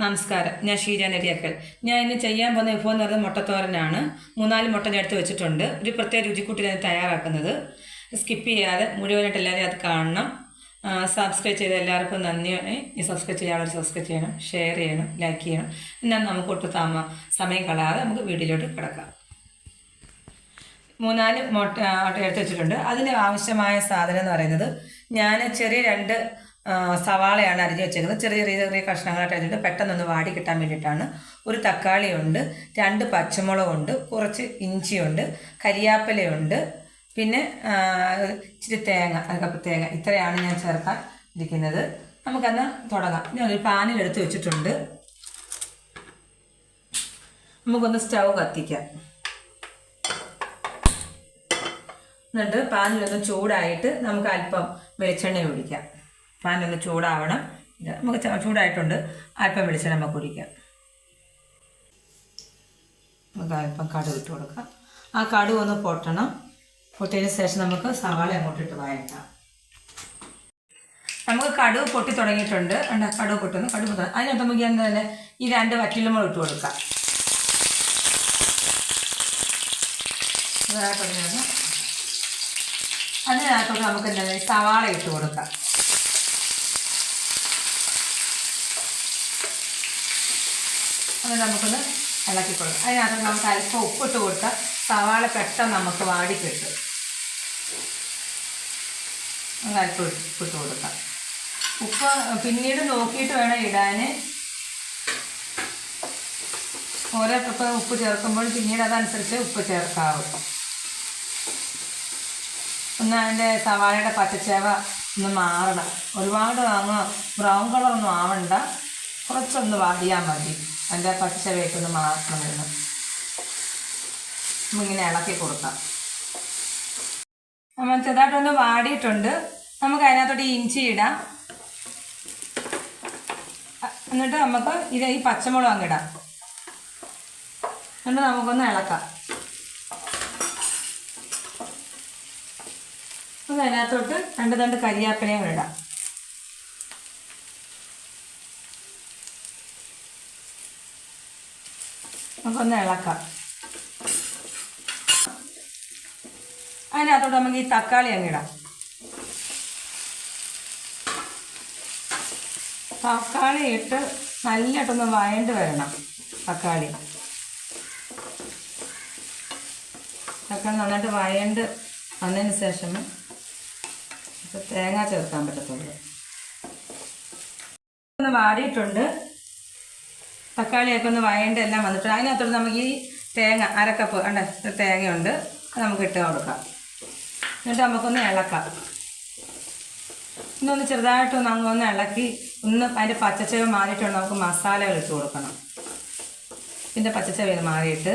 നമസ്കാരം. ഞാൻ ഷീജ നെരിയക്കൽ ഞാൻ ഇന്ന് ചെയ്യാൻ പോകുന്ന വിഭവം എന്ന് പറയുന്നത് മുട്ടത്തോരനാണ്. മൂന്നാൽ മുട്ട ഞാൻ എടുത്ത് വെച്ചിട്ടുണ്ട്. ഒരു പ്രത്യേക രുചിക്കൂട്ടിലാണ് തയ്യാറാക്കുന്നത്. സ്കിപ്പ് ചെയ്യാതെ മുഴുവനായിട്ട് എല്ലാവരും അത് കാണണം. സബ്സ്ക്രൈബ് ചെയ്ത എല്ലാവർക്കും നന്ദി. ഈ സബ്സ്ക്രൈബ് ചെയ്യാനുള്ളവർ സബ്സ്ക്രൈബ് ചെയ്യണം ഷെയർ ചെയ്യണം ലൈക്ക് ചെയ്യണം. എന്നാൽ നമുക്ക് ഒട്ട് താമ സമയം കളയാതെ നമുക്ക് വീഡിയോയിലോട്ട് കിടക്കാം. മൂന്നാൽ മുട്ട എടുത്ത് വെച്ചിട്ടുണ്ട്. അതിന് ആവശ്യമായ സാധനം എന്ന് പറയുന്നത് ഞാൻ ചെറിയ രണ്ട് സവാളയാണ് അരിഞ്ഞ് വെച്ചേക്കുന്നത്. ചെറിയ ചെറിയ ചെറിയ കഷ്ണങ്ങളായിട്ട് അരിഞ്ഞിട്ട് പെട്ടെന്നൊന്ന് വാടി കിട്ടാൻ വേണ്ടിയിട്ടാണ്. ഒരു തക്കാളിയുണ്ട് രണ്ട് പച്ചമുളകുണ്ട് കുറച്ച് ഇഞ്ചിയുണ്ട് കരിയാപ്പലയുണ്ട് പിന്നെ ഇച്ചിരി തേങ്ങ ഒരു കപ്പ് തേങ്ങ. ഇത്രയാണ് ഞാൻ ചേർക്കാൻ ഇരിക്കുന്നത്. നമുക്കന്ന് തുടങ്ങാം. ഞാനൊരു പാനിൽ എടുത്ത് വെച്ചിട്ടുണ്ട്. നമുക്കൊന്ന് സ്റ്റൗ കത്തിക്കാം. എന്നിട്ട് പാനിലൊന്ന് ചൂടായിട്ട് നമുക്ക് അല്പം വെളിച്ചെണ്ണ ഒഴിക്കാം. പാനിലൊന്ന് ചൂടാവണം. നമുക്ക് ചൂടായിട്ടുണ്ട്. അല്പം വെളിച്ചെണ്ണ നമുക്ക് ഒഴിക്കാം നമുക്ക് അല്പം കടുക് ഇട്ട് കൊടുക്കാം. ആ കടുക് ഒന്ന് പൊട്ടണം. പൊട്ടിയതിന് ശേഷം നമുക്ക് സവാള അങ്ങോട്ട് ഇട്ട് വഴറ്റാം. നമുക്ക് കടുക് പൊട്ടി തുടങ്ങിയിട്ടുണ്ട്. ഉണ്ട് കടുക് പൊട്ടുന്നു. കടുക് പൊട്ടുന്നു. അതിനകത്ത് നമുക്ക് എന്താ ഈ രണ്ട് വറ്റിലുമ്പോൾ ഇട്ട് കൊടുക്കാം. അതിനകത്തോട്ട് നമുക്ക് എന്താ സവാള ഇട്ട് കൊടുക്കാം. അത് നമുക്കൊന്ന് ഇളക്കി കൊടുക്കാം അതിനകത്ത് നമുക്ക് അല്പം ഉപ്പിട്ട് കൊടുത്താൽ സവാള പെട്ടെന്ന് നമുക്ക് വാടി കിട്ടും. നമുക്ക് അല്പം ഉപ്പിട്ട് കൊടുക്കാം. ഉപ്പ് പിന്നീട് നോക്കിയിട്ട് വേണം ഇടാൻ ഓരോ ഇപ്പം ഉപ്പ് ചേർക്കുമ്പോൾ പിന്നീട് അതനുസരിച്ച് ഉപ്പ് ചേർക്കാവും. ഒന്ന് അതിന്റെ സവാളയുടെ പച്ചച്ചേവ ഒന്ന് മാറണം. ഒരുപാട് അങ്ങ് ബ്രൗൺ കളറൊന്നും ആവണ്ട. കുറച്ചൊന്ന് വാടിയാൽ മതി. അതിന്റെ പച്ചവേക്കൊന്ന് മാത്രം വരുന്നു എന്ന് നമ്മളിങ്ങനെ ഇളക്കി കൊടുക്കാം. നമ്മൾ ചെറുതായിട്ടൊന്ന് വാടിയിട്ടുണ്ട്. നമുക്ക് അതിനകത്തോട്ട് ഇഞ്ചി ഇടാം. എന്നിട്ട് നമുക്ക് ഇത് ഈ പച്ചമുളക് ഇടാം. എന്നിട്ട് നമുക്കൊന്ന് ഇളക്കാം. നമുക്ക് അതിനകത്തോട്ട് രണ്ട് രണ്ട് കരിയാപ്പിലയും ഇടാം. നമുക്കൊന്ന് ഇളക്കാം അതിനകത്തോട്ട് നമുക്ക് ഈ തക്കാളി അങ്ങ് ഇടാം. തക്കാളി ഇട്ട് നല്ലതായിട്ടൊന്ന് വഴണ്ട് വരണം തക്കാളി. തക്കാളി നന്നായിട്ട് വഴണ്ട് വന്നതിന് ശേഷം തേങ്ങ ചേർക്കാൻ പറ്റത്തുള്ളൂ. ഒന്ന് വാടിയിട്ടുണ്ട് തക്കാളിയൊക്കെ ഒന്ന് വയണ്ട എല്ലാം വന്നിട്ട് അതിനകത്തോട് നമുക്ക് ഈ തേങ്ങ അരക്കപ്പ് ഉണ്ട് തേങ്ങയുണ്ട്. അത് നമുക്ക് ഇട്ട് കൊടുക്കാം. എന്നിട്ട് നമുക്കൊന്ന് ഇളക്കാം. ഇന്നൊന്ന് ചെറുതായിട്ടൊന്ന് അങ്ങ് ഒന്ന് ഇളക്കി ഒന്ന് അതിന്റെ പച്ചച്ചവ് മാറിയിട്ടുണ്ട്. നമുക്ക് മസാലകൾ ഇട്ട് കൊടുക്കണം. ഇതിന്റെ പച്ചച്ചവ് മാറിയിട്ട്.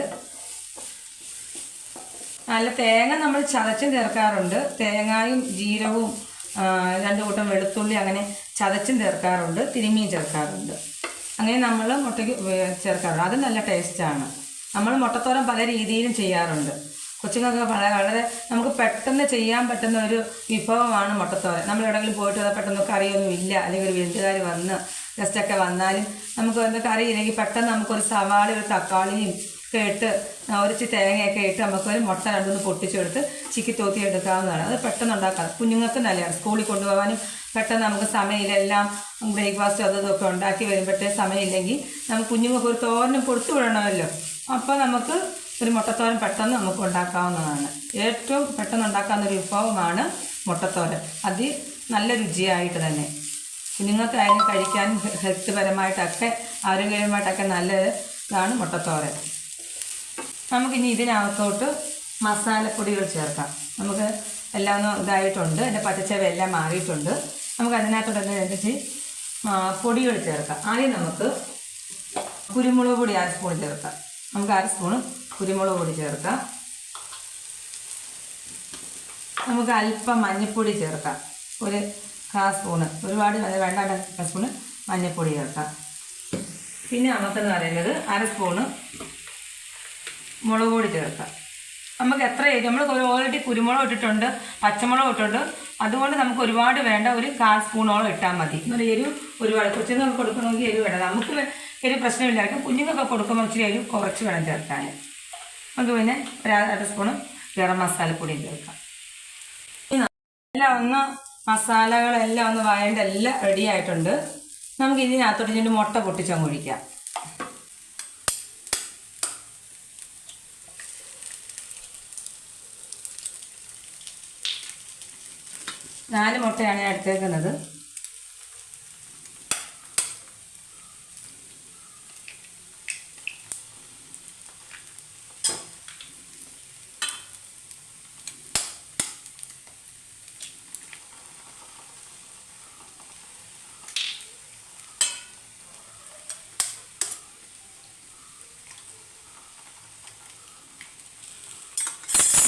നല്ല തേങ്ങ നമ്മൾ ചതച്ചും ചേർക്കാറുണ്ട്. തേങ്ങയും ജീരകവും രണ്ടു കൂട്ടം വെളുത്തുള്ളി അങ്ങനെ ചതച്ചും ചേർക്കാറുണ്ട്. തിരുമ്മിയും ചേർക്കാറുണ്ട്. അങ്ങനെ നമ്മൾ മുട്ടയ്ക്ക് ചേർക്കാറുണ്ട്. അത് നല്ല ടേസ്റ്റാണ്. നമ്മൾ മുട്ടത്തോരൻ പല രീതിയിലും ചെയ്യാറുണ്ട്. കൊച്ചുങ്ങൾക്ക് വളരെ വളരെ നമുക്ക് പെട്ടെന്ന് ചെയ്യാൻ പറ്റുന്ന ഒരു വിഭവമാണ് മുട്ടത്തോരൻ. നമ്മൾ എവിടെയെങ്കിലും പോയിട്ട് വന്നാൽ പെട്ടെന്ന് കറിയൊന്നും ഇല്ല. അല്ലെങ്കിൽ ഒരു വീട്ടുകാർ വന്ന് ഗസ്റ്റൊക്കെ വന്നാലും നമുക്ക് എന്ത് കറി ഇല്ലെങ്കിൽ പെട്ടെന്ന് നമുക്കൊരു സവാള ഒരു തക്കാളിയും ഒക്കെ ഇട്ട് ആ, ഒരു ഇച്ചിരി തേങ്ങയൊക്കെ ഇട്ട് നമുക്കൊരു മുട്ട രണ്ടൊന്ന് പൊട്ടിച്ചെടുത്ത് ചിക്കി തോത്തി എടുക്കാവുന്നതാണ്. അത് പെട്ടെന്ന് ഉണ്ടാക്കാം. കുഞ്ഞുങ്ങൾക്ക് നല്ലതാണ്. സ്കൂളിൽ കൊണ്ടുപോകാനും പെട്ടെന്ന് നമുക്ക് സമയമില്ലെല്ലാം ബ്രേക്ക്ഫാസ്റ്റ് അതും ഇതൊക്കെ ഉണ്ടാക്കി വരുമ്പോഴത്തേ സമയമില്ലെങ്കിൽ നമുക്ക് കുഞ്ഞുങ്ങൾക്ക് ഒരു തോരനും കൊടുത്തു വിടണമല്ലോ. അപ്പോൾ നമുക്ക് ഒരു മുട്ടത്തോരൻ പെട്ടെന്ന് നമുക്ക് ഉണ്ടാക്കാവുന്നതാണ്. ഏറ്റവും പെട്ടെന്ന് ഉണ്ടാക്കാവുന്ന ഒരു വിഭവമാണ് മുട്ടത്തോരൻ. അത് നല്ല രുചിയായിട്ട് തന്നെ. കുഞ്ഞുങ്ങൾക്കായാലും കഴിക്കാനും ഹെൽത്ത് പരമായിട്ടൊക്കെ ആരോഗ്യപരമായിട്ടൊക്കെ നല്ല ഇതാണ് മുട്ടത്തോരൻ. നമുക്കിനി ഇതിനകത്തോട്ട് മസാലപ്പൊടികൾ ചേർക്കാം. നമുക്ക് എല്ലാം ഇതായിട്ടുണ്ട്. എന്റെ പച്ചച്ചവ എല്ലാം മാറിയിട്ടുണ്ട്. നമുക്ക് അതിനകത്തോട്ട് അനുസരിച്ച് പൊടികൾ ചേർക്കാം. ആദ്യം നമുക്ക് കുരുമുളക് പൊടി അര സ്പൂൺ ചേർക്കാം. നമുക്ക് അര സ്പൂൺ കുരുമുളക് പൊടി ചേർക്കാം. നമുക്ക് അല്പം മഞ്ഞൾപ്പൊടി ചേർക്കാം. ഒരു കാ സ്പൂണ്. ഒരുപാട് വേണ്ട കാ സ്പൂണ് മഞ്ഞൾപ്പൊടി ചേർക്കാം. പിന്നെ നമുക്കെന്ന് പറയുന്നത് അര സ്പൂണ് മുളക് പൊടി ചേർക്കാം നമുക്ക് എത്ര നമ്മൾ ഓൾറെഡി കുരുമുളക് ഇട്ടിട്ടുണ്ട് പച്ചമുളക് ഇട്ടിട്ടുണ്ട്. അതുകൊണ്ട് നമുക്ക് ഒരുപാട് വേണ്ട ഒരു കാൽ സ്പൂണോളം ഇട്ടാൽ മതി. എന്നാൽ എരിവ് ഒരുപാട് കൊച്ചുങ്ങൾക്ക് കൊടുക്കണമെങ്കിൽ എരിവ് വേണ്ട. നമുക്ക് എരിവ് പ്രശ്നമില്ലായിരിക്കും കുഞ്ഞുങ്ങൾക്ക് കൊടുക്കുമ്പോൾ ഇച്ചിരി എരിവ് കുറച്ച് വേണം ചേർക്കാൻ. നമുക്ക് പിന്നെ ഒരു അര സ്പൂണ് ഗരം മസാലപ്പൊടിയും ചേർക്കാം. എല്ലാം ഒന്ന് മസാലകളെല്ലാം ഒന്ന് വഴണ്ട എല്ലാം റെഡി ആയിട്ടുണ്ട്. നമുക്ക് ഇതിനകത്തോട്ട് ഇതിന്റെ മുട്ട പൊട്ടിച്ചങ്ങ് ഒഴിക്കാം. നാല് മുട്ടയാണ് ഞാൻ എടുത്തേക്കുന്നത്.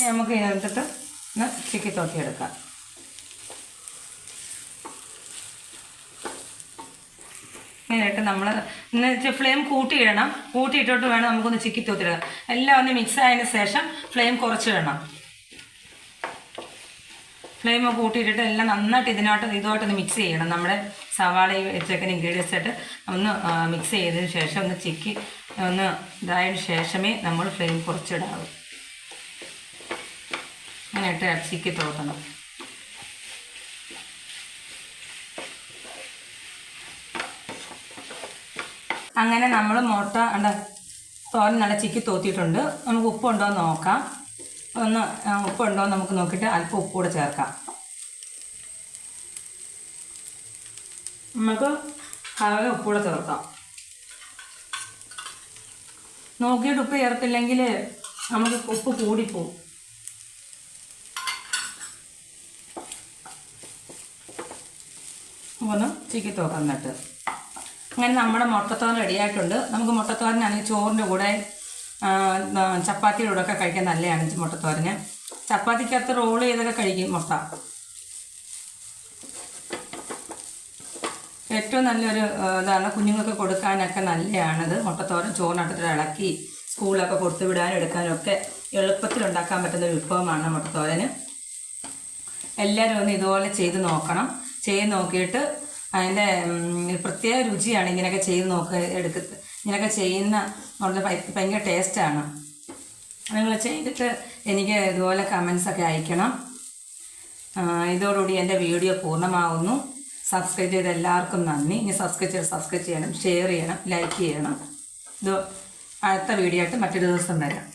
നമുക്ക് ഇതിനകത്തിട്ട് ഒന്ന് ചിക്കി തോത്തിയെടുക്കാം ഇങ്ങനെയിട്ട് നമ്മൾ എന്ന് ഫ്ലെയിം കൂട്ടിയിടണം. കൂട്ടിയിട്ടോട്ട് വേണം നമുക്കൊന്ന് ചിക്കി തൂത്തിടുക എല്ലാം ഒന്ന് മിക്സ് ആയതിന് ശേഷം ഫ്ലെയിം കുറച്ചിടണം. ഫ്ലെയിം കൂട്ടിയിട്ടിട്ട് എല്ലാം നന്നായിട്ട് ഇതിനോട്ട് ഇതുമായിട്ടൊന്ന് മിക്സ് ചെയ്യണം. നമ്മുടെ സവാള വെച്ചേക്കുന്ന ഇൻഗ്രീഡിയൻസ് ആയിട്ട് ഒന്ന് മിക്സ് ചെയ്തതിന് ശേഷം ഒന്ന് ചിക്കി ഒന്ന് ഇതായതിനു ശേഷമേ നമ്മൾ ഫ്ലെയിം കുറച്ചിടാവൂ. അങ്ങനെ ഇട്ട് ചിക്കി തോത്തണം. അങ്ങനെ നമ്മൾ മുട്ട അണ്ട തോരൻ നല്ല ചിക്കി തോത്തിയിട്ടുണ്ട്. നമുക്ക് ഉപ്പുണ്ടോ എന്ന് നോക്കാം. ഒന്ന് ഉപ്പുണ്ടോ എന്ന് നമുക്ക് നോക്കിയിട്ട് അല്പം ഉപ്പ് കൂടെ ചേർക്കാം. നമുക്ക് ആകെ ഉപ്പ് കൂടെ ചേർക്കാം. നോക്കിയിട്ട് ഉപ്പ് ചേർത്തില്ലെങ്കിൽ നമുക്ക് ഉപ്പ് കൂടിപ്പോവും. ഒന്ന് ചിക്കി തോക്കാം എന്നിട്ട്. അങ്ങനെ നമ്മുടെ മുട്ടത്തോരൻ റെഡിയായിട്ടുണ്ട് നമുക്ക് മുട്ടത്തോരനാണെങ്കിൽ ചോറിന്റെ കൂടെ ചപ്പാത്തിയുടെ കൂടെ ഒക്കെ കഴിക്കാൻ നല്ലതാണ് മുട്ടത്തോരന്. ചപ്പാത്തിക്കകത്ത് റോൾ ചെയ്തൊക്കെ കഴിക്കും മുട്ട. ഏറ്റവും നല്ലൊരു ഇതാണ് കുഞ്ഞുങ്ങൾക്ക് കൊടുക്കാനൊക്കെ നല്ലതാണിത് മുട്ടത്തോരൻ ചോറിനകത്തിട്ട് ഇളക്കി സ്കൂളിലൊക്കെ കൊടുത്തു വിടാനും എടുക്കാനും ഒക്കെ എളുപ്പത്തിൽ ഉണ്ടാക്കാൻ പറ്റുന്ന ഒരു വിഭവമാണ് മുട്ടത്തോരന്. എല്ലാവരും ഒന്ന് ഇതുപോലെ ചെയ്ത് നോക്കണം. ചെയ്ത് നോക്കിയിട്ട് അതിന്റെ പ്രത്യേക രുചിയാണ് ഇങ്ങനെയൊക്കെ ചെയ്ത് നോക്ക് എടുക്ക ഇങ്ങനെയൊക്കെ ചെയ്യുന്ന ഭയങ്കര ടേസ്റ്റാണ് നിങ്ങൾ ചെയ്തിട്ട് എനിക്ക് ഇതുപോലെ കമൻസ് ഒക്കെ അയക്കണം. ഇതോടുകൂടി എന്റെ വീഡിയോ പൂർണമാവുന്നു. സബ്സ്ക്രൈബ് ചെയ്ത എല്ലാവർക്കും നന്ദി. ഇനി സബ്സ്ക്രൈബ് ചെയ്ത് സബ്സ്ക്രൈബ് ചെയ്യണം ഷെയർ ചെയ്യണം ലൈക്ക് ചെയ്യണം. ഇത് അടുത്ത വീഡിയോ ആയിട്ട് മറ്റൊരു ദിവസം വരാം.